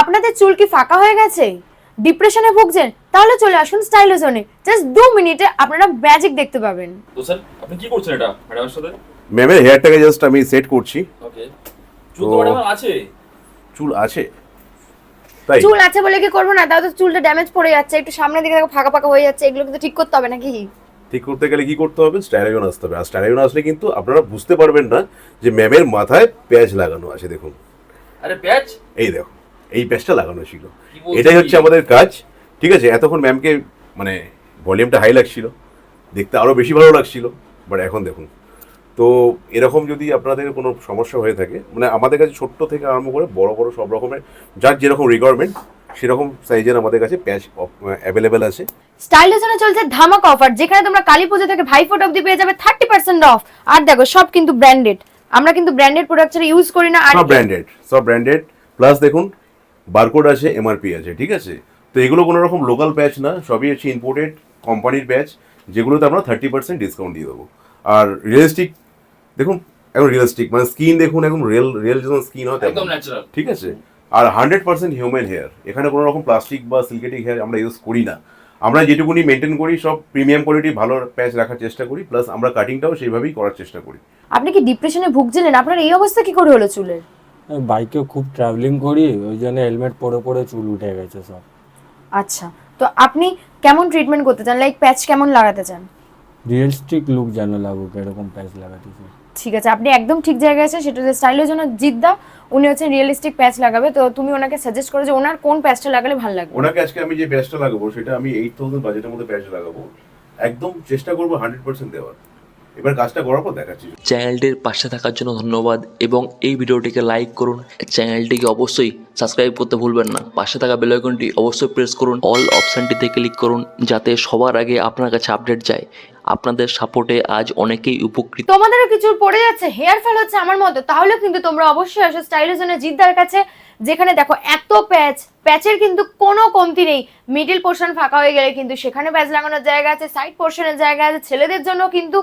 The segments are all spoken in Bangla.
আপনাদের চুল কি ফাঁকা হয়ে গেছে? ডিপ্রেশনে ভুগছেন? তাহলে চলে আসুন স্টাইলো জোনে জাস্ট দু মিনিটে আপনারা ম্যাজিক দেখতে পাবেন। তো স্যার আপনি কি করছেন এটা ম্যাডামের সাথে? ম্যামের হেয়ারটাকে জাস্ট আমি সেট করছি। ওকে চুল তো তো- ম্যাডাম আছে? চুল আছে। তাই? চুল আছে বলে কি করব না? তাও তো চুলটা ড্যামেজ পড়ে যাচ্ছে। একটু সামনে দিকে দেখো ফাঁকা ফাঁকা হয়ে যাচ্ছে। এগুলো কিন্তু ঠিক করতে হবে নাকি? ঠিক করতে গেলে কি করতে হবে? স্টাইলাইন আসতে হবে। আর স্টাইলাইন আসলে কিন্তু আপনারা বুঝতে পারবেন না যে ম্যামের মাথায় প্যাচ লাগানো আছে দেখুন। আরে প্যাচ এই দেখো। এই প্যাচটা লাগানো ছিল। এটাই হচ্ছে আমাদের কাজ ঠিক আছে? এতক্ষণ ম্যামকে মানে ভলিউমটা হাই লাগছিল দেখতে আরও বেশি ভালো লাগছিল বাট এখন দেখুন। তো এরকম যদি আপনাদের কোনো সমস্যা হয়ে থাকে মানে আমাদের কাছে ছোট্ট থেকে আরম্ভ করে বড় বড় সব রকমের যার যেরকম রিকোয়ারমেন্ট সেরকম সাইজের আমাদের কাছে প্যাচ অ্যাভেলেবেল আছে। স্টাইলো জোনে চলছে ধামাক অফার যেখানে তোমরা কালী পুজো থেকে ভাই ফোট অব্দি পেয়ে যাবে থার্টি পার্সেন্ট অফ আর দেখো সব কিন্তু ব্র্যান্ডেড আমরা কিন্তু ব্র্যান্ডেড প্রোডাক্ট ছাড়া ইউজ করি না আর সব ব্র্যান্ডেড সব ব্র্যান্ডেড প্লাস দেখুন বারকোড আছে এমআরপি আছে ঠিক আছে? তো এগুলো কোনো রকম লোকাল প্যাচ না সবই হচ্ছে ইম্পোর্টেড কোম্পানির প্যাচ যেগুলোতে আমরা থার্টি পার্সেন্ট ডিসকাউন্ট দিয়ে দেবো। আর রিয়েলিস্টিক দেখুন এখন রিয়েলিস্টিক মানে স্কিন দেখুন এখন রিয়েল রিয়েল যেমন স্কিন হয় একদম ঠিক আছে? আর হান্ড্রেড পার্সেন্ট হিউম্যান হেয়ার এখানে কোনো রকম প্লাস্টিক বা সিলকেটিক হেয়ার আমরা ইউজ করি না। আমরা যেটুকুনি মেনটেন করি সব প্রিমিয়াম কোয়ালিটি ভালো প্যাচ রাখার চেষ্টা করি প্লাস আমরা কাটিংটাও সেইভাবেই করার চেষ্টা করি। আপনি কি ডিপ্রেশনে ভুগছিলেন? আপনার এই অবস্থা কি করে হলো চুলের? বাইকে খুব ট্রাভেলিং করি ওই জন্য হেলমেট পরে পরে চুল উঠে গেছে সব। আচ্ছা তো আপনি কেমন ট্রিটমেন্ট করতে চান? লাইক প্যাচ কেমন লাগাতে চান? রিয়েলিস্টিক লুক যেন লাগুক এরকম প্যাচ লাগাতে চাই। ঠিক আছে আপনি একদম ঠিক জায়গায় আছেন সেটা হচ্ছে স্টাইলের জন্য জিদ্দা উনি হচ্ছেন রিয়েলিস্টিক প্যাচ লাগাবে। তো তুমি ওনাকে সাজেস্ট করো যে ওনার কোন প্যাচটা লাগালে ভালো লাগবে? ওনাকে আজকে আমি যে প্যাচটা লাগাবো সেটা আমি এইট থাউজেন্ড বাজেটের মধ্যে প্যাচ লাগাবো। একদম চেষ্টা করব হান্ড্রেড পার্সেন্ট দেওয়ার। এবার কাজটা করার পর দেখাচ্ছি। চ্যানেলটির পাশে থাকার জন্য ধন্যবাদ এবং এই ভিডিওটিকে লাইক করুন। চ্যানেলটিকে অবশ্যই সাবস্ক্রাইব করতে ভুলবেন না। পাশে থাকা বেল আইকনটি অবশ্যই প্রেস করুন। অল অপশানটিতে ক্লিক করুন যাতে সবার আগে আপনার কাছে আপডেট যায়। আপনাদের সাপোর্টে আজ অনেকেই উপকৃত। তোমাদেরও কিছু পড়ে যাচ্ছে হেয়ার ফল হচ্ছে আমার মতো তাহলে কিন্তু তোমরা অবশ্যই আসো স্টাইলের জন্য জিদ্দার কাছে যেখানে দেখো এত প্যাচ প্যাচের কিন্তু কোনো কমতি নেই। মিডিল পোর্শন ফাঁকা হয়ে গেলে কিন্তু সেখানে প্যাচ লাগানোর জায়গা আছে সাইড পোর্শনের জায়গা আছে। ছেলেদের জন্য কিন্তু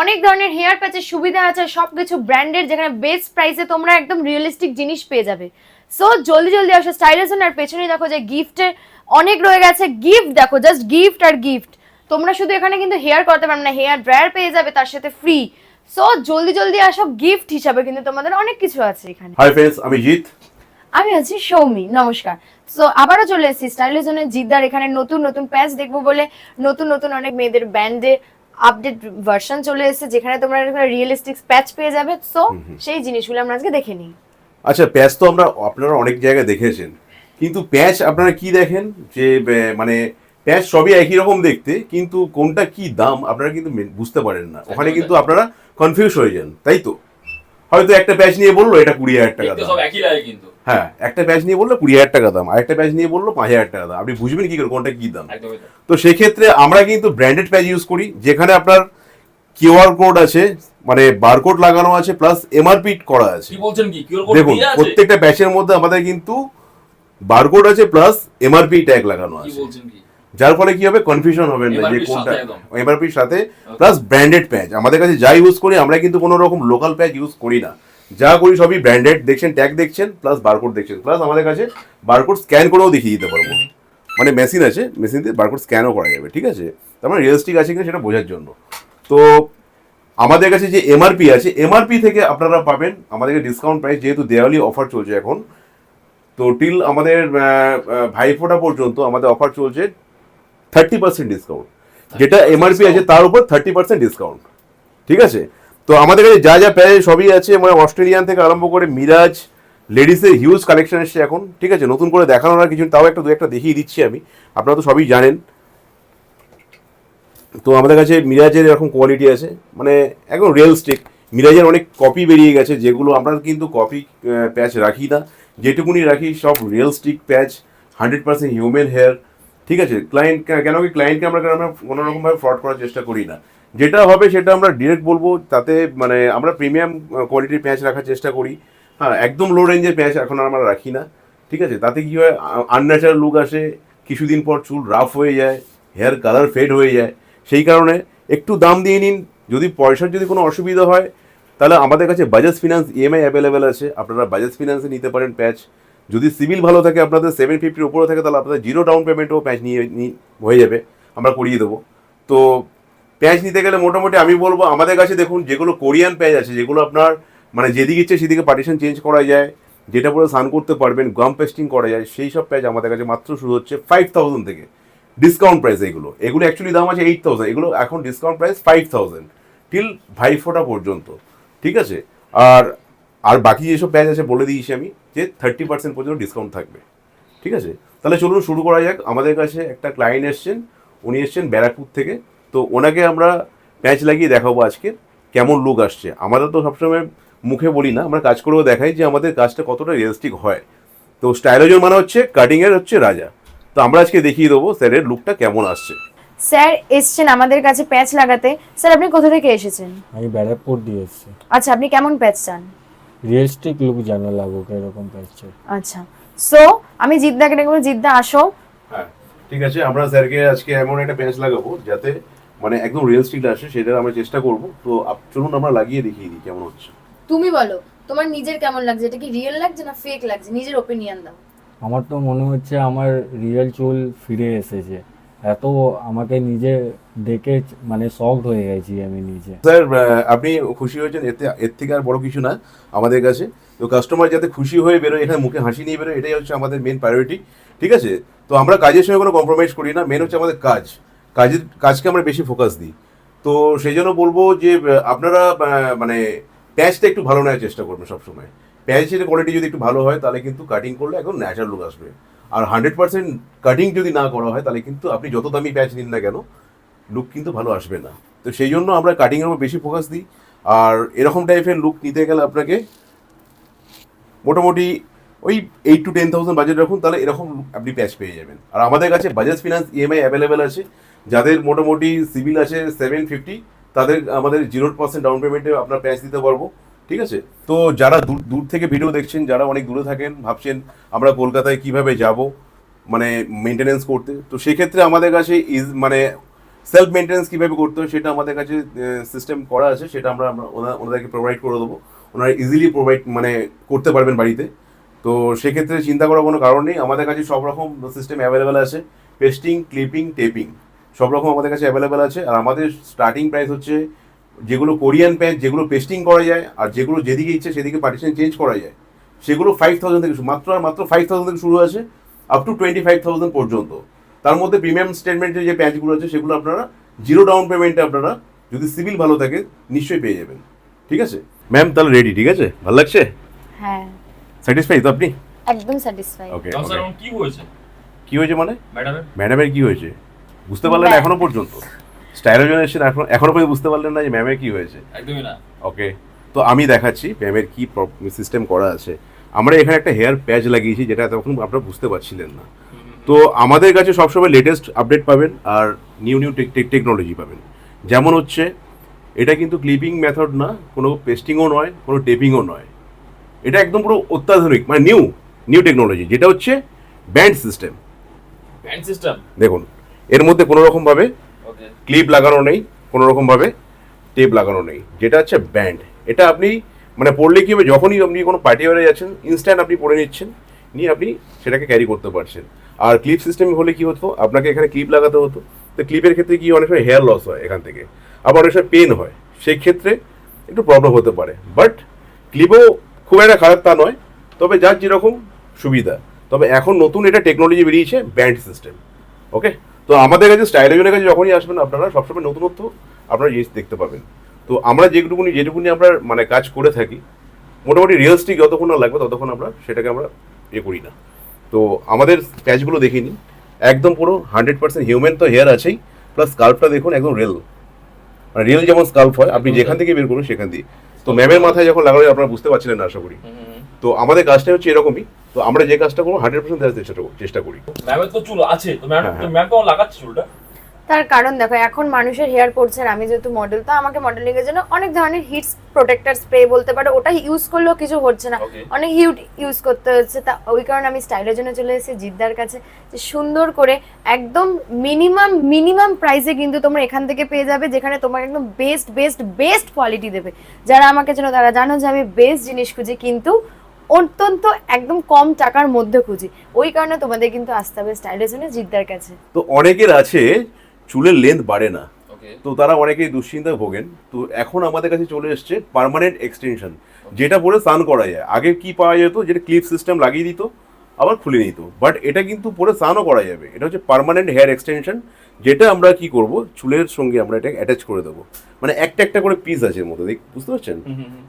অনেক ধরনের হেয়ার প্যাচের সুবিধা আছে সবকিছু ব্র্যান্ডের যেখানে বেস্ট প্রাইসে তোমরা একদম রিয়েলিস্টিক জিনিস পেয়ে যাবে। সো জলদি জলদি আসো স্টাইলের জন্য আর পেছনেই দেখো যে গিফটের অনেক রয়ে গেছে। গিফট দেখো জাস্ট গিফট আর গিফট তোমরা শুধু এখানে কিন্তু হেয়ার করতে পারবে না হেয়ার ড্রায়ার পেয়ে যাবে তার সাথে ফ্রি সো জলদি জলদি আসো গিফট হিসাবে কিন্তু তোমাদের অনেক কিছু আছে এখানে। হাই ফ্রেন্ডস আমি জিৎ। আমি আছি সৌমি নমস্কার। সো আবারও চলে এসেছি স্টাইলের জন্য জিদ্দার এখানে নতুন নতুন প্যাচ দেখব বলে নতুন নতুন অনেক মেয়েদের ব্যান্ডে আপডেট ভার্সন চলে এসেছে যেখানে তোমরা রিয়েলিস্টিক প্যাচ পেয়ে যাবে। সো সেই জিনিসগুলো আমরা আজকে দেখে নিই। আচ্ছা প্যাচ তো আমরা আপনারা অনেক জায়গায় দেখেছেন। কিন্তু প্যাচ আপনারা কি দেখেন? যে মানে প্যাচ সবই একই রকম দেখতে কিন্তু কোনটা কি দাম আপনারা কিন্তু বুঝতে পারেন না। ওখানে কিন্তু আপনারা কনফিউজ হয়ে যান তাই তো? হয়তো একটা প্যাচ নিয়ে বলল এটা কুড়ি হাজার টাকা দেখতে দাম। হ্যাঁ একটা প্যাচ নিয়ে বলল কুড়ি হাজার টাকা দাম আর একটা প্যাচ নিয়ে বলল পাঁচ হাজার টাকা দাম। আপনি বুঝবেন কি করে কোনটা কি দাম? তো সেক্ষেত্রে আমরা কিন্তু ব্র্যান্ডেড প্যাচ ইউজ করি যেখানে আপনার কিউআর কোড আছে মানে বারকোড লাগানো আছে প্লাস এমআরপি করা আছে। কি বলছেন কি? কিউর কোড দেখুন প্রত্যেকটা ব্যাচের মধ্যে আমাদের কিন্তু বারকোড আছে প্লাস এমআরপি ট্যাগ লাগানো আছে। যার ফলে কি হবে? কনফিউশন হবে না যে কোনটা। এমআরপির সাথে প্লাস ব্র্যান্ডেড প্যাচ আমাদের কাছে যা ইউজ করি আমরা কিন্তু কোনো রকম লোকাল প্যাচ ইউজ করি না। যা করি সবই ব্র্যান্ডেড দেখছেন ট্যাগ দেখছেন প্লাস বারকোড দেখছেন। প্লাস আমাদের কাছে বারকোড স্ক্যান করেও দেখিয়ে দিতে পারব। মানে মেশিন আছে মেশিন দিয়ে বারকোড স্ক্যানও করা যাবে ঠিক আছে? তার মানে রিয়েলিস্টিক আছে কিনা সেটা বোঝার জন্য। তো আমাদের কাছে যে এমআরপি আছে এমআরপি থেকে আপনারা পাবেন আমাদেরকে ডিসকাউন্ট প্রাইস যেহেতু দেওয়ালি অফার চলছে এখন। তো টিল আমাদের ভাইফোঁটা পর্যন্ত আমাদের অফার চলছে থার্টি পার্সেন্ট ডিসকাউন্ট যেটা এমআরপি আছে তার উপর থার্টি পার্সেন্ট ডিসকাউন্ট ঠিক আছে? তো আমাদের কাছে যা যা প্রায় সবই আছে মানে অস্ট্রেলিয়ান থেকে আরম্ভ করে মিরাজ, লেডিসের হিউজ কালেকশন এসছে এখন, ঠিক আছে? নতুন করে দেখানোর আর কিছু তাও একটা দু একটা দেখিয়ে দিচ্ছি আমি। আপনারা তো সবই জানেন। তো আমাদের কাছে মিরাজের এরকম কোয়ালিটি আছে মানে একদম রিয়েলস্টিক মিরাজের অনেক কপি বেরিয়ে গেছে, যেগুলো আমরা কিন্তু কপি প্যাচ রাখি না। যেটুকুনি রাখি, সব realistic patch hundred percent human hair ঠিক আছে? ক্লায়েন্ট কেন কি ক্লায়েন্টকে আমরা আমরা, কোনো রকমভাবে ফ্রড করার চেষ্টা করি না। যেটা হবে সেটা আমরা ডিরেক্ট বলব, তাতে মানে আমরা প্রিমিয়াম কোয়ালিটির প্যাচ রাখার চেষ্টা করি। হ্যাঁ একদম লো রেঞ্জের প্যাচ এখন আমরা রাখি না, ঠিক আছে? তাতে কী হয় আনন্যাচারাল লুক আসে, কিছুদিন পর চুল রাফ হয়ে যায় হেয়ার কালার ফেড হয়ে যায়। সেই কারণে একটু দাম দিয়ে নিন, যদি পয়সার যদি কোনো অসুবিধা হয়, তাহলে আমাদের কাছে বাজাজ ফিনান্স ইএমআই অ্যাভেলেবেল আছে। আপনারা বাজাজ ফিনান্সে নিতে পারেন প্যাচ যদি সিভিল ভালো থাকে, আপনাদের সেভেন ফিফটির উপরে থাকে, তাহলে আপনাদের জিরো ডাউন পেমেন্টও প্যাচ নিয়ে হয়ে যাবে। আমরা করিয়ে দেবো। তো প্যাচ নিতে গেলে মোটামুটি আমি বলব, আমাদের কাছে দেখুন, যেগুলো কোরিয়ান প্যাচ আছে, যেগুলো আপনার মানে যেদিকে ইচ্ছে সেদিকে পার্টিশন চেঞ্জ করা যায়, যেটা পুরো সান করতে পারবেন গাম পেস্টিং করা যায়, সেই সব প্যাচ আমাদের কাছে মাত্র শুরু হচ্ছে ফাইভ থাউজেন্ড থেকে। ডিসকাউন্ট প্রাইস এগুলো। এগুলো অ্যাকচুয়ালি দাম আছে এইট থাউজেন্ড এগুলো এখন discount price five thousand till Bhaiphonta পর্যন্ত। ঠিক আছে? আর আর বাকি যেসব প্যাচ আছে, বলে দিয়েছি আমি, যে থার্টি পার্সেন্ট পর্যন্ত ডিসকাউন্ট থাকবে। ঠিক আছে? তাহলে চলুন শুরু করা যাক। আমাদের কাছে একটা ক্লায়েন্ট এসছেন। উনি এসছেন ব্যারাকপুর থেকে। তো ওনাকে আমরা প্যাঁচ লাগিয়ে দেখাবো আজকে কেমন লুক আসছে। আমাদের তো সবসময় মুখে বলি না আমরা কাজ করেও দেখাই যে আমাদের কাজটা কতটা রিয়েলিস্টিক হয়। তো স্টাইলোজন মানে হচ্ছে কাটিংয়ের হচ্ছে রাজা। তো আমরা আজকে দেখিয়ে দেবো স্যারের লুকটা কেমন আসছে। স্যার এসছেন আমাদের কাছে প্যাচ লাগাতে। স্যার আপনি কোথা থেকে এসেছেন? আমি ব্যারাকপুর দিয়ে এসছি। আচ্ছা আপনি কেমন প্যাচ চান? রিয়েলিস্টিক লুক যেন লাগুক এরকম পাচ্ছে আচ্ছা। সো আমি জিদ্দাকে ডেকে বলব, জিদ্দা আসো। হ্যাঁ ঠিক আছে আমরা স্যারকে আজকে এমন একটা প্যাচ লাগাবো যাতে মানে একদম রিয়েলিস্টিক আসে সেটা আমরা চেষ্টা করব। তো চলুন আমরা লাগিয়ে দেখিয়ে দিই কেমন হচ্ছে। তুমি বলো তোমার নিজের কেমন লাগছে? এটা কি রিয়েল লাগছে না ফেক লাগছে? নিজের ওপিনিয়ন দাও। আমার তো মনে হচ্ছে আমার রিয়েল চুল ফিরে এসেছে। এত আমাকে নিজে দেখে মানে শকড হয়ে গেছি আমি নিজে। স্যার আপনি খুশি হয়েছেন? এতে এর থেকে আর বড় কিছু না আমাদের কাছে। তো কাস্টমার যাতে খুশি হয়ে বেরোয় এখানে মুখে হাসি নিয়ে বেরোয় এটাই হচ্ছে আমাদের মেন প্রায়োরিটি ঠিক আছে? তো আমরা কাজের সঙ্গে কোনো কম্প্রোমাইজ করি না মেন হচ্ছে আমাদের কাজ। কাজের কাজকে আমরা বেশি ফোকাস দিই। তো সেই জন্য বলব যে আপনারা মানে প্যাচটা একটু ভালো নেওয়ার চেষ্টা করবেন সবসময়। প্যাচের কোয়ালিটি যদি একটু ভালো হয়, তাহলে কিন্তু কাটিং করলে একদম ন্যাচারাল লুক আসবে। আর হান্ড্রেড পার্সেন্ট কাটিং যদি না করা হয়, তাহলে কিন্তু আপনি যত দামি প্যাচ নিন না কেন লুক কিন্তু ভালো আসবে না। তো সেই জন্য আমরা কাটিংয়ের উপর বেশি ফোকাস দিই। আর এরকম টাইপের লুক নিতে গেলে আপনাকে মোটামুটি ওই eight to ten thousand budget রাখুন, তাহলে এরকম আপনি প্যাচ পেয়ে যাবেন। আর আমাদের কাছে বাজাজ ফিনান্স ইএমআই অ্যাভেলেবেল আছে। যাদের মোটামুটি সিভিল আছে সেভেন ফিফটি, তাদের আমাদের জিরো পার্সেন্ট ডাউন পেমেন্টে আপনার প্যাচ দিতে পারব, ঠিক আছে? তো যারা দূর দূর থেকে ভিডিও দেখছেন, যারা অনেক দূরে থাকেন, ভাবছেন আমরা কলকাতায় কীভাবে যাব মানে মেনটেনেন্স করতে, তো সেক্ষেত্রে আমাদের কাছে ইজ মানে সেলফ মেনটেন্স কীভাবে করতে হয় সেটা আমাদের কাছে সিস্টেম করা আছে, সেটা আমরা আমরা ওনা- ওনাদেরকে প্রোভাইড করে দেবো। ওনারা ইজিলি প্রোভাইড মানে করতে পারবেন বাড়িতে। তো সেক্ষেত্রে চিন্তা করার কোনো কারণ নেই, আমাদের কাছে সব রকম সিস্টেম অ্যাভেলেবেল আছে পেস্টিং ক্লিপিং টেপিং সব রকম আমাদের কাছে অ্যাভেলেবেল আছে। আর আমাদের স্টার্টিং প্রাইস হচ্ছে যেগুলো কোরিয়ান প্যাচ যেগুলো পেস্টিং করা যায় আর যেগুলো যেদিকে ইচ্ছে সেদিকে পার্টিশন চেঞ্জ করা যায়। সেগুলো ফাইভ থাউজেন্ড থেকে মাত্র আর মাত্র ফাইভ থাউজেন্ড থেকে শুরু আছে up to twenty five thousand পর্যন্ত। তার মধ্যে প্রিমিয়াম স্টেটমেন্টের যে প্যাচগুলো আছে সেগুলো আপনারা জিরো ডাউন পেমেন্টে আপনারা যদি সিভিল ভালো থাকে নিশ্চয়ই পেয়ে যাবেন। ঠিক আছে? ম্যাম তাহলে রেডি ঠিক আছে? ভালো লাগছে? হ্যাঁ। স্যাটিসফাই তো আপনি? একদম স্যাটিসফাই ওকে স্যার কি হয়েছে? কি হয়েছে মানে? ম্যাডামের ম্যাডামের কি হয়েছে? বুঝতে পারলেন। এখনও পর্যন্ত? স্টাইলোজন এসেছেন এখন এখনও পর্যন্ত বুঝতে পারলেন না যে ম্যামের কি হয়েছে? একদমই না। ওকে তো আমি দেখাচ্ছি ম্যামের কি সিস্টেম করা আছে। আমরা এখানে একটা হেয়ার প্যাচ লাগিয়েছি যেটা তখন আপনারা বুঝতে পারছিলেন না। তো আমাদের কাছে সবসময় লেটেস্ট আপডেট পাবেন আর নিউ নিউ টেকনোলজি পাবেন। যেমন হচ্ছে এটা কিন্তু ক্লিপিং মেথড না কোনো পেস্টিংও নয় কোনো টেপিংও নয়। এটা একদম পুরো অত্যাধুনিক মানে নিউ নিউ টেকনোলজি যেটা হচ্ছে ব্যান্ড সিস্টেম ব্যান্ড সিস্টেম দেখুন এর মধ্যে কোনো রকমভাবে ক্লিপ লাগানো নেই কোনো রকমভাবে টেপ লাগানো নেই। যেটা হচ্ছে ব্যান্ড এটা আপনি মানে পড়লে কি হবে যখনই আপনি কোনো পার্টি ওয়ারে যাচ্ছেন ইনস্ট্যান্ট আপনি পরে নিচ্ছেন নিয়ে আপনি সেটাকে ক্যারি করতে পারছেন। আর ক্লিপ সিস্টেম হলে কি হতো আপনাকে এখানে ক্লিপ লাগাতে হতো। তো ক্লিপের ক্ষেত্রে কি অনেক সময় হেয়ার লস হয় এখান থেকে। আবার অনেক সময় পেন হয়। সেই ক্ষেত্রে একটু প্রবলেম হতে পারে। বাট ক্লিপও খুব একটা খারাপ তা নয়। তবে যার যেরকম সুবিধা। তবে এখন নতুন এটা টেকনোলজি বেরিয়েছে ব্যান্ড সিস্টেম ওকে তো আমাদের কাছে স্টাইলোজনের কাছে যখনই আসবেন আপনারা সবসময় নতুনত্ব আপনারা জিনিস দেখতে পাবেন। তো আমরা যেটুকুনি যেটুকুনি আমরা মানে কাজ করে থাকি মোটামুটি রিয়েলিস্টিক যতক্ষণ না লাগবে ততক্ষণ আমরা সেটাকে আমরা ইয়ে করি না। তো আমাদের প্যাচগুলো দেখে নিন। একদম পুরো হান্ড্রেড পার্সেন্ট হিউম্যান তো হেয়ার আছেই প্লাস স্কাল্পটা দেখুন একদম রিয়েল মানে রিয়েল যেমন স্কাল্প হয় আপনি যেখান থেকে বের করুন সেখান দিয়ে। তো ম্যামের মাথায় যখন লাগালে আপনারা বুঝতে পারছিলেন না আশা করি। তো আমাদের কাজটা হচ্ছে এরকমই। তো আমরা যে কাজটা করব হান্ড্রেড পার্সেন্ট দেওয়ার চেষ্টা করবো- চেষ্টা করি। ম্যামের তো চুল আছে তো ম্যাম। ম্যাম কেমন লাগাচ্ছে চুলটা? তার কারণ দেখো এখন মানুষের হেয়ার করছে আর আমি যেহেতু মডেল তো আমাকে মডেলিং এর জন্য অনেক ধরনের হিটস প্রোটেক্টর স্প্রে বলতে পারো ওটা ইউজ করলেও কিছু হচ্ছে না। অনেক হিউট ইউজ করতে হচ্ছে তা ওই কারণে আমি স্টাইলের জন্য চলে এসেছি জিদ্দার কাছে যে সুন্দর করে একদম মিনিমাম মিনিমাম প্রাইসে কিন্তু তোমরা এখান থেকে পেয়ে যাবে যেখানে তোমার একদম বেস্ট বেস্ট বেস্ট কোয়ালিটি দেবে। যারা আমাকে চেনো তারা জানো যে আমি বেস্ট জিনিস খুঁজি কিন্তু অত্যন্ত একদম কম টাকার মধ্যে খুঁজি। ওই কারণে তোমাদের কিন্তু আসতে হবে স্টাইলিশনে জিদ্দার কাছে। তো অনেকের আছে চুলের লেন্থ বাড়ে না। ওকে তো তারা অনেকেই দুশ্চিন্তায় ভোগেন। তো এখন আমাদের কাছে চলে এসছে পার্মানেন্ট এক্সটেনশন যেটা পরে স্নান করা যায়। আগে কি পাওয়া যেত? যেটা ক্লিপ সিস্টেম লাগিয়ে দিত। আবার খুলে নিত বাট এটা কিন্তু পরে স্নানও করা যাবে। এটা হচ্ছে পার্মানেন্ট হেয়ার এক্সটেনশন যেটা আমরা কি করব? চুলের সঙ্গে আমরা এটা অ্যাটাচ করে দেবো। মানে একটা একটা করে পিস আছে এর মধ্যে দেখ বুঝতে পারছেন?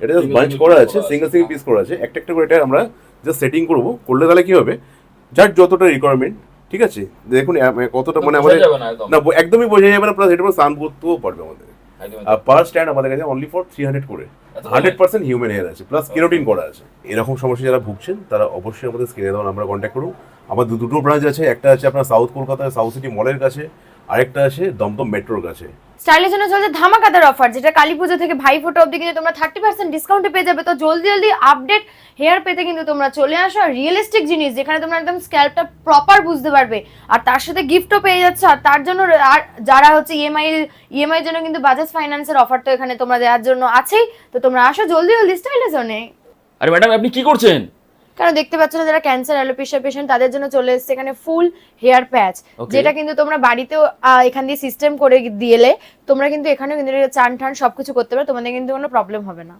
এটা জাস্ট বাঞ্চ করা আছে সিঙ্গেল। সিঙ্গেল পিস করা আছে। একটা একটা করে এটা আমরা জাস্ট সেটিং করব। করলে তাহলে কি হবে? যার যতটা রিকোয়ারমেন্ট ঠিক আছে? দেখুন আহ, কতটা মানে আমাদের না একদমই বোঝা যাবে না প্লাস এটা স্নান করতেও পারবে আমাদের। পার স্ট্যান্ড আমাদের কাছে অনলি ফর থ্রি হান্ড্রেড করে। আচ্ছা, হান্ড্রেড পার্সেন্ট হিউম্যান হেয়ার আছে প্লাস কেরোটিন করা আছে। এরকম সমস্যা যারা ভুগছেন তারা অবশ্যই আমাদের স্কিনে দেওয়া আমরা কন্ট্যাক্ট করুন। আমার দুটো ব্রাঞ্চ আছে একটা আছে আপনার সাউথ কলকাতায় সাউথ সিটি মলের কাছে। আরেকটা আছে দমদম মেট্রোর কাছে। স্টাইলের জন্য চলছে ধামাকাদার অফার যেটা কালী পুজো থেকে ভাই ফোটো অব্দি কিন্তু তোমরা থার্টি পার্সেন্ট ডিসকাউন্টে পেয়ে যাবে। তো জলদি জলদি আপডেট হেয়ার পেতে কিন্তু তোমরা চলে আসো। আর রিয়েলিস্টিক জিনিস যেখানে তোমরা একদম স্ক্যাল্পটা প্রপার বুঝতে পারবে আর তার সাথে গিফটও পেয়ে যাচ্ছ। আর তার জন্য আর যারা হচ্ছে ইএমআই ইএমআই জন্য কিন্তু বাজাজ ফাইন্যান্সের অফার তো এখানে তোমরা দেওয়ার জন্য আছেই। তো তোমরা আসো জলদি জলদি স্টাইলের জন্যে। আরে ম্যাডাম আপনি কি করছেন? কারণ দেখতে পাচ্ছ না যারা ক্যান্সার অ্যালোপেশিয়া পেশেন্ট তাদের জন্য চলে এসেছে এখানে ফুল হেয়ার প্যাচ যেটা কিন্তু তোমরা বাড়িতেও এখান দিয়ে সিস্টেম করে দিলে তোমরা কিন্তু এখানেও কিন্তু চান টান সবকিছু করতে পারো তোমাদের কিন্তু কোনো প্রবলেম হবে না।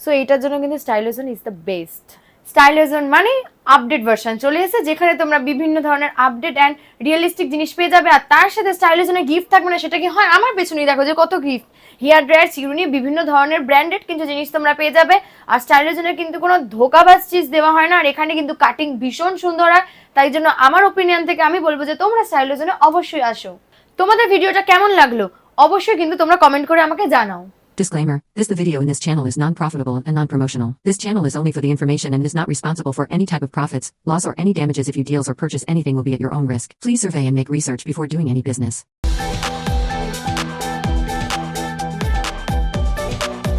সো এইটার জন্য কিন্তু Stylozone is the best Stylozone মানে আপডেট ভার্সন চলে এসেছে, যেখানে তোমরা বিভিন্ন ধরনের আপডেট অ্যান্ড রিয়েলিস্টিক জিনিস পেয়ে যাবে। আর তার সাথে স্টাইলোজনের গিফট থাকবে না, সেটা কি হয়? আমার পেছনেই দেখো যে কত গিফট হেয়ার ড্রায়ার চিরুনি বিভিন্ন ধরনের ব্র্যান্ডেড কিন্তু জিনিস তোমরা পেয়ে যাবে। আর স্টাইলোজনের কিন্তু কোনো ধোকাবাজ চিজ দেওয়া হয় না, আর এখানে কিন্তু কাটিং ভীষণ সুন্দর হয়। তাই জন্য আমার ওপিনিয়ন থেকে আমি বলব যে তোমরা স্টাইলোজনে অবশ্যই আসো। তোমাদের ভিডিওটা কেমন লাগল? অবশ্যই কিন্তু তোমরা কমেন্ট করে আমাকে জানাও। Disclaimer This the video in this channel is non profitable and non promotional. This channel is only for the information and is not responsible for any type of profits, loss, or any damages if you deals or purchase anything will be at your own risk. Please survey and make research before doing any business.